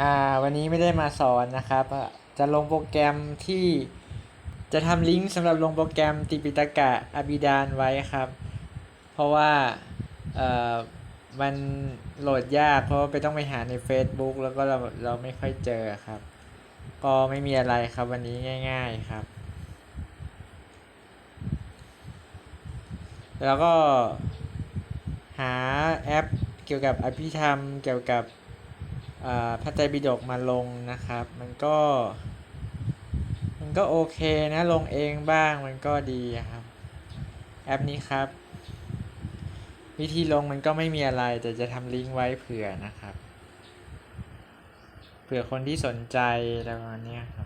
อ่าวันนี้ไม่ได้มาสอนนะครับ จะลงโปรแกรมที่จะทำลิงก์สำหรับลงโปรแกรมติปิตกะอบิดานไว้ครับ เพราะว่าเอ่อมันโหลดยากเพราะไปต้องไปหาใน Facebook แล้วก็เราเราไม่ค่อยเจอครับ ก็ไม่มีอะไรครับวันนี้ง่าย ๆครับ แล้วก็หาแอปเกี่ยวกับอภิธรรมเกี่ยวกับ พระไตรปิฎกมาลงนะครับ มันก็ มันก็โอเคนะ ลงเองบ้างมันก็ดีครับ แอปนี้ครับ วิธีลงมันก็ไม่มีอะไร แต่จะทำลิงก์ไว้เผื่อนะครับ เผื่อคนที่สนใจอะไรประมาณนี้ครับ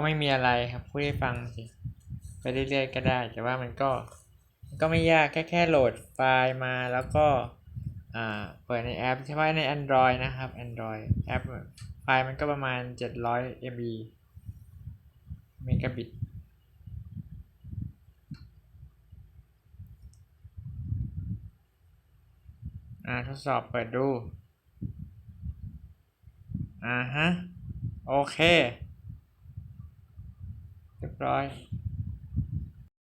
ก็ไม่มีอะไรครับพูดให้ฟังสิไปเรื่อยๆก็ได้ แต่ว่ามันก็มันก็ไม่ยากแค่แค่โหลดไฟล์มาแล้วก็อ่าเปิดในแอปเฉพาะใน Android นะครับ Android แอปไฟล์มันก็ประมาณ 700 MB เมกะบิตอ่าทดสอบเปิดดู อ่าฮะ โอเค เรียบร้อย